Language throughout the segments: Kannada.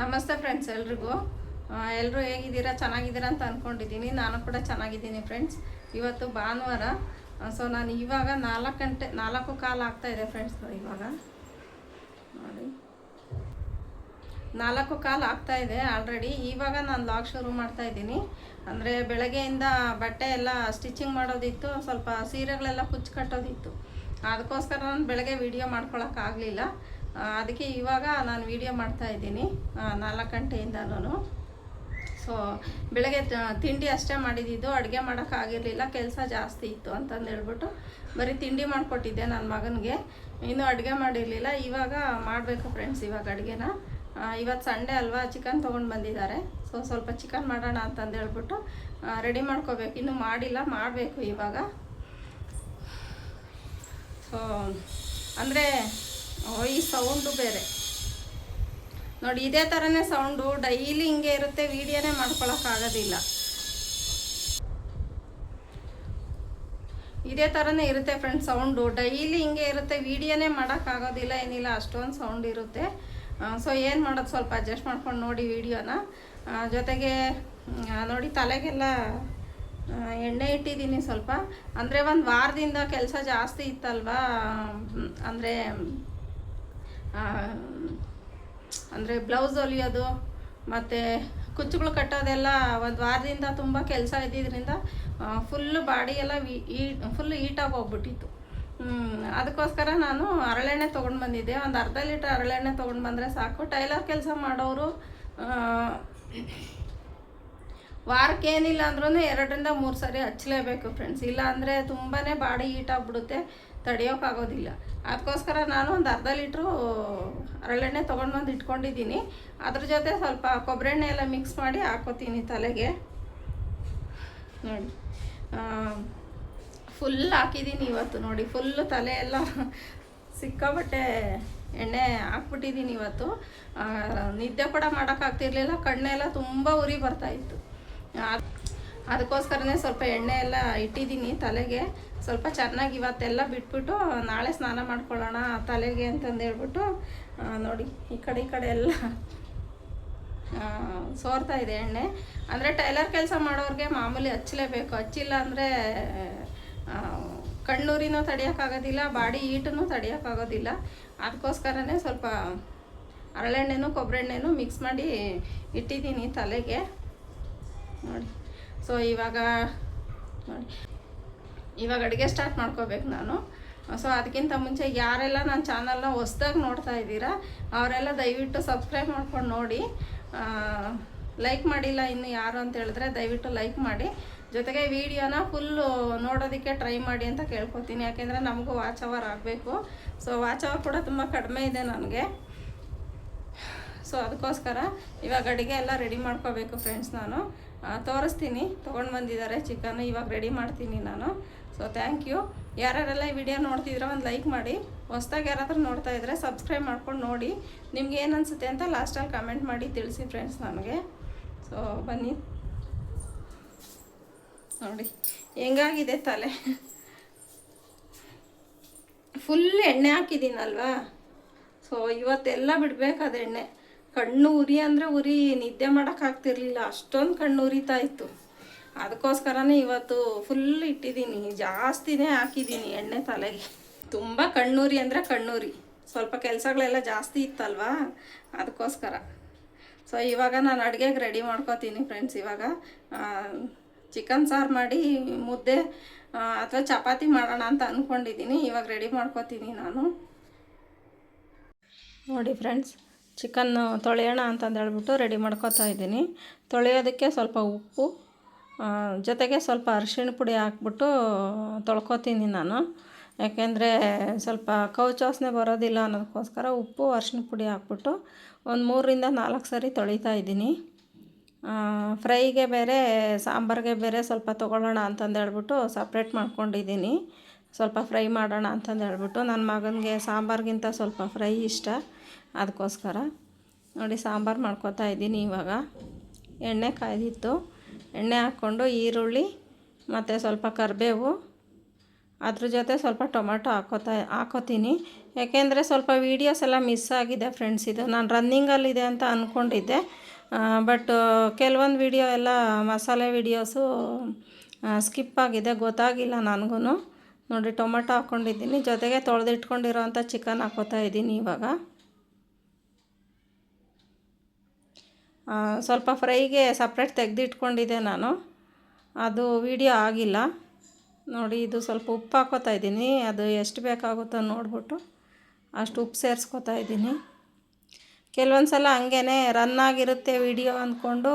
ನಮಸ್ತೆ ಫ್ರೆಂಡ್ಸ್ ಎಲ್ರಿಗೂ. ಎಲ್ಲರೂ ಹೇಗಿದ್ದೀರಾ? ಚೆನ್ನಾಗಿದ್ದೀರಾ ಅಂತ ಅಂದ್ಕೊಂಡಿದ್ದೀನಿ ನಾನು ಕೂಡ ಚೆನ್ನಾಗಿದ್ದೀನಿ ಫ್ರೆಂಡ್ಸ್ ಇವತ್ತು ಭಾನುವಾರ. ಸೊ ನಾನು ಇವಾಗ ನಾಲ್ಕು ಗಂಟೆ, ನಾಲ್ಕು ಕಾಲು ಇದೆ ಫ್ರೆಂಡ್ಸ್ ಇವಾಗ. ನೋಡಿ. ನಾಲ್ಕು ಕಾಲು ಆಗ್ತಾ ಇದೆ ಆಲ್ರೆಡಿ ಇವಾಗ ನಾನು ಲಾಗ್ ಶುರು ಮಾಡ್ತಾ ಇದ್ದೀನಿ. ಅಂದರೆ ಬೆಳಗ್ಗೆಯಿಂದ ಬಟ್ಟೆ ಎಲ್ಲ ಸ್ಟಿಚಿಂಗ್ ಮಾಡೋದಿತ್ತು. ಸ್ವಲ್ಪ ಸೀರೆಗಳೆಲ್ಲ ಕುಚ್ಚು ಕಟ್ಟೋದಿತ್ತು. ಅದಕ್ಕೋಸ್ಕರ ನಾನು ಬೆಳಗ್ಗೆ ವೀಡಿಯೋ ಮಾಡ್ಕೊಳಕ್ಕಾಗಲಿಲ್ಲ ಅದಕ್ಕೆ ಇವಾಗ ನಾನು ವೀಡಿಯೋ ಮಾಡ್ತಾ ಇದ್ದೀನಿ ನಾಲ್ಕು ಗಂಟೆಯಿಂದಲೂ ಸೊ ಬೆಳಗ್ಗೆ ತಿಂಡಿ ಅಷ್ಟೇ ಮಾಡಿದ್ದು, ಅಡುಗೆ ಮಾಡೋಕ್ಕಾಗಿರಲಿಲ್ಲ ಕೆಲಸ ಜಾಸ್ತಿ ಇತ್ತು ಅಂತಂದು ಹೇಳ್ಬಿಟ್ಟು ಬರೀ ತಿಂಡಿ ಮಾಡಿಕೊಟ್ಟಿದ್ದೆ ನನ್ನ ಮಗನಿಗೆ. ಇನ್ನೂ ಅಡುಗೆ ಮಾಡಿರಲಿಲ್ಲ, ಇವಾಗ ಮಾಡಬೇಕು ಫ್ರೆಂಡ್ಸ್ ಇವಾಗ ಅಡುಗೆನ. ಇವತ್ತು ಸಂಡೇ ಅಲ್ವಾ ಚಿಕನ್ ತೊಗೊಂಡು ಬಂದಿದ್ದಾರೆ. ಸೊ ಸ್ವಲ್ಪ ಚಿಕನ್ ಮಾಡೋಣ ಅಂತಂದು ಹೇಳ್ಬಿಟ್ಟು ರೆಡಿ ಮಾಡ್ಕೋಬೇಕು. ಇನ್ನೂ ಮಾಡಿಲ್ಲ, ಮಾಡಬೇಕು ಇವಾಗ. ಸೊ ಅಂದರೆ ಈ ಸೌಂಡು ಬೇರೆ. ನೋಡಿ, ಇದೇ ಥರನೇ ಸೌಂಡು. ಡೈಲಿ ಹಿಂಗೆ ಇರುತ್ತೆ, ವೀಡಿಯೋನೇ ಮಾಡ್ಕೊಳಕ್ಕಾಗೋದಿಲ್ಲ. ಇದೇ ಥರನೇ ಇರುತ್ತೆ ಫ್ರೆಂಡ್ಸ್ ಸೌಂಡು. ಡೈಲಿ ಹಿಂಗೆ ಇರುತ್ತೆ, ವೀಡಿಯೋನೇ ಮಾಡೋಕ್ಕಾಗೋದಿಲ್ಲ, ಏನಿಲ್ಲ, ಅಷ್ಟೊಂದು ಸೌಂಡ್ ಇರುತ್ತೆ. ಸೊ ಏನು ಮಾಡೋದು, ಸ್ವಲ್ಪ ಅಡ್ಜಸ್ಟ್ ಮಾಡ್ಕೊಂಡು ನೋಡಿ ವೀಡಿಯೋನ. ಜೊತೆಗೆ ನೋಡಿ, ತಲೆಗೆಲ್ಲ ಎಣ್ಣೆ ಇಟ್ಟಿದ್ದೀನಿ ಸ್ವಲ್ಪ. ಅಂದರೆ ಒಂದು ವಾರದಿಂದ ಕೆಲಸ ಜಾಸ್ತಿ ಇತ್ತಲ್ವಾ? ಅಂದರೆ ಅಂದರೆ ಬ್ಲೌಸ್ ಹೊಲಿಯೋದು, ಮತ್ತು ಕುಚ್ಚುಗಳು ಕಟ್ಟೋದೆಲ್ಲ ಒಂದು ವಾರದಿಂದ ತುಂಬ ಕೆಲಸ ಇದ್ದಿದ್ದರಿಂದ ಫುಲ್ಲು ಬಾಡಿ ಎಲ್ಲ ಫುಲ್ ಹೀಟಾಗಿ ಹೋಗ್ಬಿಟ್ಟಿತ್ತು. ಅದಕ್ಕೋಸ್ಕರ ನಾನು ಹರಳೆಣ್ಣೆ ತೊಗೊಂಡು ಬಂದಿದ್ದೆ. ಒಂದು ಅರ್ಧ ಲೀಟ್ರ್ ಹರಳೆಣ್ಣೆ ತೊಗೊಂಡು ಬಂದರೆ ಸಾಕು. ಟೈಲರ್ ಕೆಲಸ ಮಾಡೋರು ವಾರಕ್ಕೆ ಏನಿಲ್ಲ ಅಂದ್ರೂ ಎರಡರಿಂದ ಮೂರು ಸರಿ ಹಚ್ಚಲೇಬೇಕು ಫ್ರೆಂಡ್ಸ್ ಇಲ್ಲ ಅಂದರೆ ತುಂಬಾ ಬಾಡಿ ಹೀಟ್ ಆಗಿಬಿಡುತ್ತೆ. ತಡೆಯೋಕ್ಕಾಗೋದಿಲ್ಲ ಅದಕ್ಕೋಸ್ಕರ ನಾನು ಒಂದು ಅರ್ಧ ಲೀಟ್ರು ಹರಳೆಣ್ಣೆ ತೊಗೊಂಡು ಬಂದು ಇಟ್ಕೊಂಡಿದ್ದೀನಿ. ಅದ್ರ ಜೊತೆ ಸ್ವಲ್ಪ ಕೊಬ್ಬರಿ ಎಣ್ಣೆ ಎಲ್ಲ ಮಿಕ್ಸ್ ಮಾಡಿ ಹಾಕೋತೀನಿ ತಲೆಗೆ. ನೋಡಿ. ಫುಲ್ ಹಾಕಿದ್ದೀನಿ ಇವತ್ತು ನೋಡಿ. ಫುಲ್ಲು ತಲೆ ಎಲ್ಲ ಸಿಕ್ಕಾಬಟ್ಟೆ ಎಣ್ಣೆ ಹಾಕ್ಬಿಟ್ಟಿದ್ದೀನಿ ಇವತ್ತು. ನಿದ್ದೆ ಕೂಡ ಮಾಡೋಕ್ಕಾಗ್ತಿರ್ಲಿಲ್ಲ ಕಣ್ಣೆಲ್ಲ ತುಂಬ ಉರಿ ಬರ್ತಾಯಿತ್ತು ಅದಕ್ಕೋಸ್ಕರನೇ ಸ್ವಲ್ಪ ಎಣ್ಣೆ ಎಲ್ಲ ಇಟ್ಟಿದ್ದೀನಿ ತಲೆಗೆ. ಸ್ವಲ್ಪ ಚೆನ್ನಾಗಿ ಇವತ್ತೆಲ್ಲ ಬಿಟ್ಬಿಟ್ಟು ನಾಳೆ ಸ್ನಾನ ಮಾಡ್ಕೊಳ್ಳೋಣ ತಲೆಗೆ ಅಂತಂದು ಹೇಳ್ಬಿಟ್ಟು ನೋಡಿ ಈ ಕಡೆ ಈ ಕಡೆ ಎಲ್ಲ ಸೋರ್ತಾ ಇದೆ ಎಣ್ಣೆ. ಅಂದರೆ ಟೈಲರ್ ಕೆಲಸ ಮಾಡೋರಿಗೆ ಮಾಮೂಲಿ ಹಚ್ಚಲೇಬೇಕು ಹಚ್ಚಿಲ್ಲ ಅಂದರೆ ಕಣ್ಣೂರಿನೂ ತಡೆಯೋಕ್ಕಾಗೋದಿಲ್ಲ, ಬಾಡಿ ಈಟನ್ನು ತಡೆಯೋಕ್ಕಾಗೋದಿಲ್ಲ. ಅದಕ್ಕೋಸ್ಕರನೇ ಸ್ವಲ್ಪ ಹರಳೆಣ್ಣೆನೂ ಕೊಬ್ಬರಿ ಎಣ್ಣೆನೂ ಮಿಕ್ಸ್ ಮಾಡಿ ಇಟ್ಟಿದ್ದೀನಿ ತಲೆಗೆ. ನೋಡಿ. ಸೊ ಇವಾಗ ನೋಡಿ. ಇವಾಗ ಅಡುಗೆ ಸ್ಟಾರ್ಟ್ ಮಾಡ್ಕೋಬೇಕು ನಾನು. ಸೊ ಅದಕ್ಕಿಂತ ಮುಂಚೆ ಯಾರೆಲ್ಲ ನನ್ನ ಚಾನಲ್ನ ಹೊಸ್ದಾಗಿ ನೋಡ್ತಾ ಇದ್ದೀರಾ, ಅವರೆಲ್ಲ ದಯವಿಟ್ಟು ಸಬ್ಸ್ಕ್ರೈಬ್ ಮಾಡ್ಕೊಂಡು ನೋಡಿ. ಲೈಕ್ ಮಾಡಿಲ್ಲ ಇನ್ನು ಯಾರು ಅಂತ ಹೇಳಿದ್ರೆ ದಯವಿಟ್ಟು ಲೈಕ್ ಮಾಡಿ. ಜೊತೆಗೆ ವಿಡಿಯೋನ ಫುಲ್ಲು ನೋಡೋದಕ್ಕೆ ಟ್ರೈ ಮಾಡಿ ಅಂತ ಕೇಳ್ಕೊತೀನಿ. ಯಾಕೆಂದರೆ ನಮಗೂ ವಾಚ್ ಅವರ್ ಆಗಬೇಕು. ಸೊ ವಾಚ್ ಅವರ್ ಕೂಡ ತುಂಬ ಕಡಿಮೆ ಇದೆ ನನಗೆ. ಸೊ ಅದಕ್ಕೋಸ್ಕರ ಇವಾಗ ಅಡುಗೆ ಎಲ್ಲ ರೆಡಿ ಮಾಡ್ಕೋಬೇಕು ಫ್ರೆಂಡ್ಸ್ ನಾನು. ತೋರಿಸ್ತೀನಿ. ತೊಗೊಂಡು ಬಂದಿದ್ದಾರೆ ಚಿಕನ್. ಇವಾಗ ರೆಡಿ ಮಾಡ್ತೀನಿ ನಾನು. ಸೊ ಥ್ಯಾಂಕ್ ಯು ಯಾರ್ಯಾರೆಲ್ಲ ಈ ವಿಡಿಯೋ ನೋಡ್ತಿದ್ರೆ ಒಂದು ಲೈಕ್ ಮಾಡಿ. ಹೊಸ್ದಾಗಿ ಯಾರಾದರೂ ನೋಡ್ತಾ ಇದ್ದರೆ ಸಬ್ಸ್ಕ್ರೈಬ್ ಮಾಡ್ಕೊಂಡು ನೋಡಿ. ನಿಮ್ಗೆ ಏನು ಅನಿಸುತ್ತೆ ಅಂತ ಲಾಸ್ಟಲ್ಲಿ ಕಮೆಂಟ್ ಮಾಡಿ ತಿಳಿಸಿ ಫ್ರೆಂಡ್ಸ್ ನನಗೆ. ಸೊ ಬನ್ನಿ. ನೋಡಿ, ಹೆಂಗಾಗಿದೆ ತಲೆ? ಫುಲ್ ಎಣ್ಣೆ ಹಾಕಿದ್ದೀನಲ್ವಾ? ಸೊ ಇವತ್ತೆಲ್ಲ ಬಿಡಬೇಕಾದ ಎಣ್ಣೆ. ಕಣ್ಣು ಉರಿ ಅಂದರೆ ಉರಿ, ನಿದ್ದೆ ಮಾಡೋಕ್ಕಾಗ್ತಿರ್ಲಿಲ್ಲ ಅಷ್ಟೊಂದು ಕಣ್ಣು ಉರಿತಾ ಇತ್ತು. ಅದಕ್ಕೋಸ್ಕರನೇ ಇವತ್ತು ಫುಲ್ ಇಟ್ಟಿದ್ದೀನಿ, ಜಾಸ್ತಿನೇ ಹಾಕಿದ್ದೀನಿ ಎಣ್ಣೆ ತಲೆಗೆ. ತುಂಬ ಕಣ್ಣೂರಿ ಅಂದರೆ ಕಣ್ಣೂರಿ. ಸ್ವಲ್ಪ ಕೆಲಸಗಳೆಲ್ಲ ಜಾಸ್ತಿ ಇತ್ತಲ್ವಾ? ಅದಕ್ಕೋಸ್ಕರ ಸೊ ಇವಾಗ ನಾನು ಅಡುಗೆಗೆ ರೆಡಿ ಮಾಡ್ಕೋತೀನಿ ಫ್ರೆಂಡ್ಸ್ ಇವಾಗ. ಚಿಕನ್ ಸಾರು ಮಾಡಿ, ಮುದ್ದೆ ಅಥವಾ ಚಪಾತಿ ಮಾಡೋಣ ಅಂತ ಅಂದ್ಕೊಂಡಿದ್ದೀನಿ ಇವಾಗ ರೆಡಿ ಮಾಡ್ಕೋತೀನಿ ನಾನು. ನೋಡಿ ಫ್ರೆಂಡ್ಸ್ ಚಿಕನ್ ತೊಳೆಯೋಣ ಅಂತಂದು ಹೇಳ್ಬಿಟ್ಟು ರೆಡಿ ಮಾಡ್ಕೋತಾ ಇದ್ದೀನಿ. ತೊಳೆಯೋದಕ್ಕೆ ಸ್ವಲ್ಪ ಉಪ್ಪು ಜೊತೆಗೆ ಸ್ವಲ್ಪ ಅರಿಶಿಣ ಪುಡಿ ಹಾಕ್ಬಿಟ್ಟು ತೊಳ್ಕೊತೀನಿ ನಾನು. ಯಾಕೆಂದರೆ ಸ್ವಲ್ಪ ಕೌಚ್ ಬರೋದಿಲ್ಲ ಅನ್ನೋದಕ್ಕೋಸ್ಕರ ಉಪ್ಪು, ಅರಿಶಿಣ ಪುಡಿ ಹಾಕ್ಬಿಟ್ಟು ಒಂದು ಮೂರರಿಂದ ನಾಲ್ಕು ಸರಿ ತೊಳಿತಾ ಇದ್ದೀನಿ. ಫ್ರೈಗೆ ಬೇರೆ, ಸಾಂಬಾರಿಗೆ ಬೇರೆ ಸ್ವಲ್ಪ ತೊಗೊಳ್ಳೋಣ ಅಂತಂದು ಹೇಳ್ಬಿಟ್ಟು ಸಪ್ರೇಟ್ ಮಾಡ್ಕೊಂಡಿದ್ದೀನಿ. ಸ್ವಲ್ಪ ಫ್ರೈ ಮಾಡೋಣ ಅಂತಂದು ಹೇಳ್ಬಿಟ್ಟು ನನ್ನ ಮಗನಿಗೆ ಸಾಂಬಾರ್ಗಿಂತ ಸ್ವಲ್ಪ ಫ್ರೈ ಇಷ್ಟ. ಅದಕ್ಕೋಸ್ಕರ ನೋಡಿ ಸಾಂಬಾರು ಮಾಡ್ಕೊತಾ ಇದ್ದೀನಿ ಇವಾಗ. ಎಣ್ಣೆ ಕಾಯ್ದಿತ್ತು. ಎಣ್ಣೆ ಹಾಕ್ಕೊಂಡು ಈರುಳ್ಳಿ ಮತ್ತು ಸ್ವಲ್ಪ ಕರಿಬೇವು. ಅದ್ರ ಜೊತೆ ಸ್ವಲ್ಪ ಟೊಮೆಟೊ ಹಾಕೋತಾ, ಹಾಕೋತೀನಿ. ಯಾಕೆಂದರೆ ಸ್ವಲ್ಪ ವೀಡಿಯೋಸ್ ಎಲ್ಲ ಮಿಸ್ ಆಗಿದೆ ಫ್ರೆಂಡ್ಸ್ ಇದು ನಾನು ರನ್ನಿಂಗಲ್ಲಿದೆ ಅಂತ ಅಂದ್ಕೊಂಡಿದ್ದೆ ಬಟ್ ಕೆಲವೊಂದು ವೀಡಿಯೋ ಎಲ್ಲ ಮಸಾಲೆ ವೀಡಿಯೋಸು ಸ್ಕಿಪ್ ಆಗಿದೆ, ಗೊತ್ತಾಗಿಲ್ಲ ನನಗೂ ನೋಡಿ, ಟೊಮೆಟೊ ಹಾಕ್ಕೊಂಡಿದ್ದೀನಿ ಜೊತೆಗೆ ತೊಳೆದಿಟ್ಕೊಂಡಿರೋವಂಥ ಚಿಕನ್ ಹಾಕೋತಾ ಇದ್ದೀನಿ ಇವಾಗ. ಸ್ವಲ್ಪ ಫ್ರೈಗೆ ಸಪ್ರೇಟ್ ತೆಗೆದಿಟ್ಕೊಂಡಿದ್ದೆ ನಾನು. ಅದು ವಿಡಿಯೋ ಆಗಿಲ್ಲ. ನೋಡಿ, ಇದು ಸ್ವಲ್ಪ ಉಪ್ಪು ಹಾಕೋತಾ ಇದ್ದೀನಿ. ಅದು ಎಷ್ಟು ಬೇಕಾಗುತ್ತೋ ನೋಡ್ಬಿಟ್ಟು ಅಷ್ಟು ಉಪ್ಪು ಸೇರಿಸ್ಕೊತಾ ಇದ್ದೀನಿ. ಕೆಲವೊಂದು ಸಲ ಹಂಗೇ ರನ್ ಆಗಿರುತ್ತೆ ವಿಡಿಯೋ ಅಂದ್ಕೊಂಡು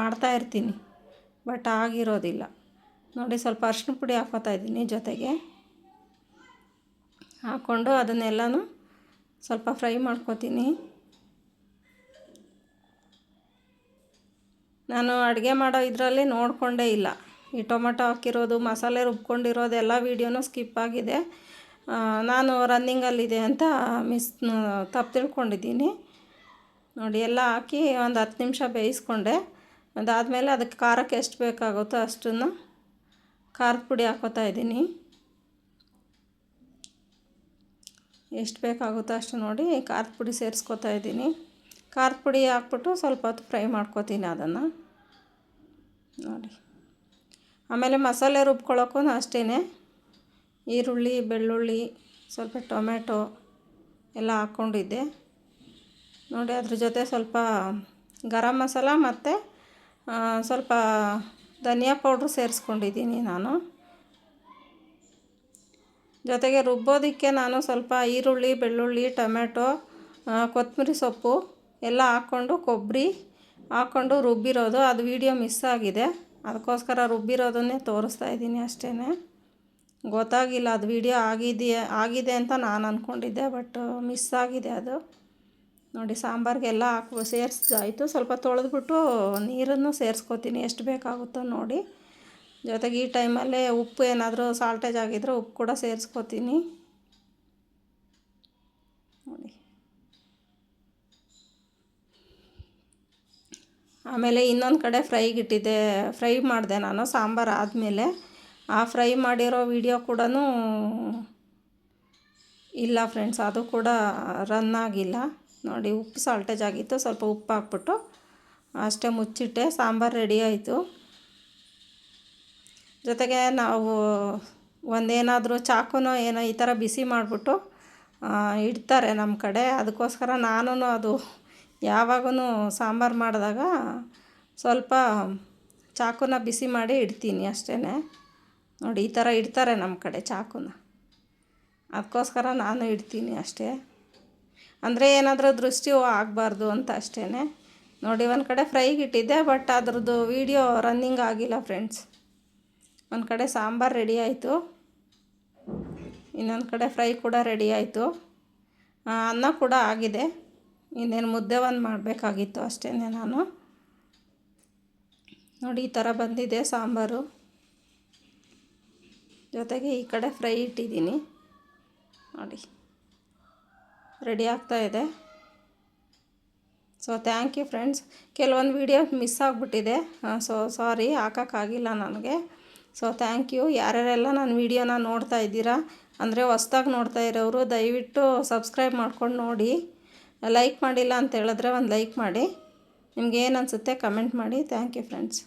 ಮಾಡ್ತಾ ಇರ್ತೀನಿ. ಬಟ್ ಆಗಿರೋದಿಲ್ಲ. ನೋಡಿ, ಸ್ವಲ್ಪ ಅರಿಶಿನ ಪುಡಿ ಹಾಕೋತಾ ಇದ್ದೀನಿ ಜೊತೆಗೆ. ಹಾಕ್ಕೊಂಡು ಅದನ್ನೆಲ್ಲನೂ ಸ್ವಲ್ಪ ಫ್ರೈ ಮಾಡ್ಕೊತೀನಿ. ನಾನು ಅಡುಗೆ ಮಾಡೋ ಇದರಲ್ಲಿ ನೋಡಿಕೊಂಡೇ ಇಲ್ಲ. ಈ ಟೊಮೆಟೊ ಹಾಕಿರೋದು, ಮಸಾಲೆ ರುಬ್ಕೊಂಡಿರೋದು ಎಲ್ಲ ವೀಡಿಯೋನೂ ಸ್ಕಿಪ್ ಆಗಿದೆ. ನಾನು ರನ್ನಿಂಗಲ್ಲಿದೆ ಅಂತ ಮಿಸ್ ತಪ್ಪು ತಿಳ್ಕೊಂಡಿದ್ದೀನಿ. ನೋಡಿ, ಎಲ್ಲ ಹಾಕಿ ಒಂದು ಹತ್ತು ನಿಮಿಷ ಬೇಯಿಸ್ಕೊಂಡೆ. ಅದಾದಮೇಲೆ ಅದಕ್ಕೆ ಖಾರಕ್ಕೆ ಎಷ್ಟು ಬೇಕಾಗುತ್ತೋ ಅಷ್ಟನ್ನು ಖಾರದ ಪುಡಿ ಹಾಕೋತಾ ಇದ್ದೀನಿ. ಎಷ್ಟು ಬೇಕಾಗುತ್ತೋ ಅಷ್ಟು ನೋಡಿ ಖಾರದ ಪುಡಿ ಸೇರಿಸ್ಕೊತಾ ಇದ್ದೀನಿ. ಖಾರದ ಪುಡಿ ಹಾಕ್ಬಿಟ್ಟು ಸ್ವಲ್ಪ ಹೊತ್ತು ಫ್ರೈ ಮಾಡ್ಕೊತೀನಿ ಅದನ್ನು. ನೋಡಿ. ಆಮೇಲೆ ಮಸಾಲೆ ರುಬ್ಕೊಳ್ಳೋಕ್ಕೂ ಅಷ್ಟೇ ಈರುಳ್ಳಿ, ಬೆಳ್ಳುಳ್ಳಿ, ಸ್ವಲ್ಪ ಟೊಮೆಟೊ ಎಲ್ಲ ಹಾಕ್ಕೊಂಡಿದ್ದೆ. ನೋಡಿ, ಅದ್ರ ಜೊತೆ ಸ್ವಲ್ಪ ಗರಂ ಮಸಾಲ ಮತ್ತು ಸ್ವಲ್ಪ ಧನಿಯಾ ಪೌಡ್ರ್ ಸೇರಿಸ್ಕೊಂಡಿದ್ದೀನಿ ನಾನು. ಜೊತೆಗೆ ರುಬ್ಬೋದಕ್ಕೆ ನಾನು ಸ್ವಲ್ಪ ಈರುಳ್ಳಿ, ಬೆಳ್ಳುಳ್ಳಿ ಟೊಮೆಟೊ ಕೊತ್ತಂಬರಿ ಸೊಪ್ಪು ಎಲ್ಲ ಹಾಕ್ಕೊಂಡು ಕೊಬ್ಬರಿ ಹಾಕ್ಕೊಂಡು ರುಬ್ಬಿರೋದು. ಅದು ವೀಡಿಯೋ ಮಿಸ್ ಆಗಿದೆ. ಅದಕ್ಕೋಸ್ಕರ ರುಬ್ಬಿರೋದನ್ನೇ ತೋರಿಸ್ತಾ ಇದ್ದೀನಿ ಅಷ್ಟೇ ಗೊತ್ತಾಗಿಲ್ಲ ಅದು ವೀಡಿಯೋ ಆಗಿದೆಯಾ, ಆಗಿದೆ ಅಂತ ನಾನು ಅಂದ್ಕೊಂಡಿದ್ದೆ ಬಟ್ ಮಿಸ್ ಆಗಿದೆ ಅದು. ನೋಡಿ, ಸಾಂಬಾರಿಗೆಲ್ಲ ಹಾಕಿ ಸೇರಿಸ್ದಾಯಿತು ಸ್ವಲ್ಪ ತೊಳೆದ್ಬಿಟ್ಟು ನೀರನ್ನು ಸೇರಿಸ್ಕೋತೀನಿ. ಎಷ್ಟು ಬೇಕಾಗುತ್ತೋ ನೋಡಿ. ಜೊತೆಗೆ ಈ ಟೈಮಲ್ಲೇ ಉಪ್ಪು ಏನಾದರೂ ಸಾಲ್ಟೇಜ್ ಆಗಿದ್ರೆ ಉಪ್ಪು ಕೂಡ ಸೇರಿಸ್ಕೊತೀನಿ. ನೋಡಿ. ಆಮೇಲೆ ಇನ್ನೊಂದು ಕಡೆ ಫ್ರೈಗೆ ಇಟ್ಟಿದ್ದೆ ಫ್ರೈ ಮಾಡಿದೆ ನಾನು ಸಾಂಬಾರು ಆದಮೇಲೆ. ಆ ಫ್ರೈ ಮಾಡಿರೋ ವಿಡಿಯೋ ಕೂಡ ಇಲ್ಲ ಫ್ರೆಂಡ್ಸ್ ಅದು ಕೂಡ ರನ್ ಆಗಿಲ್ಲ. ನೋಡಿ, ಉಪ್ಪು ಸಾಲ್ಟೇಜ್ ಆಗಿತ್ತು, ಸ್ವಲ್ಪ ಉಪ್ಪು ಹಾಕ್ಬಿಟ್ಟು ಅಷ್ಟೇ ಮುಚ್ಚಿಟ್ಟೆ, ಸಾಂಬಾರು ರೆಡಿ ಆಯಿತು. ಜೊತೆಗೆ ನಾವು ಒಂದೇನಾದರೂ ಚಾಕುನೋ ಏನೋ ಈ ಥರ ಬಿಸಿ ಮಾಡಿಬಿಟ್ಟು ಇಡ್ತಾರೆ ನಮ್ಮ ಕಡೆ. ಅದಕ್ಕೋಸ್ಕರ ನಾನು ಅದು ಯಾವಾಗೂ ಸಾಂಬಾರು ಮಾಡಿದಾಗ ಸ್ವಲ್ಪ ಚಾಕುನ ಬಿಸಿ ಮಾಡಿ ಇಡ್ತೀನಿ ಅಷ್ಟೇ ನೋಡಿ, ಈ ಥರ ಇಡ್ತಾರೆ ನಮ್ಮ ಕಡೆ ಚಾಕುನ. ಅದಕ್ಕೋಸ್ಕರ ನಾನು ಇಡ್ತೀನಿ ಅಷ್ಟೇ. ಅಂದರೆ ಏನಾದರೂ ದೃಷ್ಟಿ ಆಗಬಾರ್ದು ಅಂತ ಅಷ್ಟೇ ನೋಡಿ, ಒಂದು ಕಡೆ ಫ್ರೈಗೆ ಇಟ್ಟಿದ್ದೆ, ಬಟ್ ಅದ್ರದ್ದು ವೀಡಿಯೋ ರನ್ನಿಂಗ್ ಆಗಿಲ್ಲ ಫ್ರೆಂಡ್ಸ್ ಒಂದು ಕಡೆ ಸಾಂಬಾರು ರೆಡಿ ಆಯಿತು. ಇನ್ನೊಂದು ಕಡೆ ಫ್ರೈ ಕೂಡ ರೆಡಿ ಆಯಿತು. ಅನ್ನ ಕೂಡ ಆಗಿದೆ. ಇನ್ನೇನು ಮುದ್ದೆ ಒಂದು ಮಾಡಬೇಕಾಗಿತ್ತು ಅಷ್ಟೇ ನಾನು. ನೋಡಿ, ಈ ಥರ ಬಂದಿದೆ ಸಾಂಬಾರು. ಜೊತೆಗೆ ಈ ಕಡೆ ಫ್ರೈ ಇಟ್ಟಿದ್ದೀನಿ. ನೋಡಿ ರೆಡಿ ಆಗ್ತಾ ಇದೆ. ಸೊ ಥ್ಯಾಂಕ್ ಯು ಫ್ರೆಂಡ್ಸ್ ಕೆಲವೊಂದು ವೀಡಿಯೋ ಮಿಸ್ ಆಗಿಬಿಟ್ಟಿದೆ. ಸೊ ಸಾರಿ ಹಾಕೋಕ್ಕಾಗಿಲ್ಲ ನನಗೆ. ಸೊ ಥ್ಯಾಂಕ್ ಯು ಯಾರ್ಯಾರೆಲ್ಲ ನನ್ನ ವೀಡಿಯೋನ ನೋಡ್ತಾ ಇದ್ದೀರಾ, ಅಂದರೆ ಹೊಸ್ದಾಗಿ ನೋಡ್ತಾ ಇರೋರು ದಯವಿಟ್ಟು ಸಬ್ಸ್ಕ್ರೈಬ್ ಮಾಡ್ಕೊಂಡು ನೋಡಿ. ಲೈಕ್ ಮಾಡಿಲ್ಲ ಅಂತ ಹೇಳಿದ್ರೆ ಒಂದು ಲೈಕ್ ಮಾಡಿ. ನಿಮ್ಗೆ ಏನು ಅನಿಸುತ್ತೆ ಕಮೆಂಟ್ ಮಾಡಿ. Thank you friends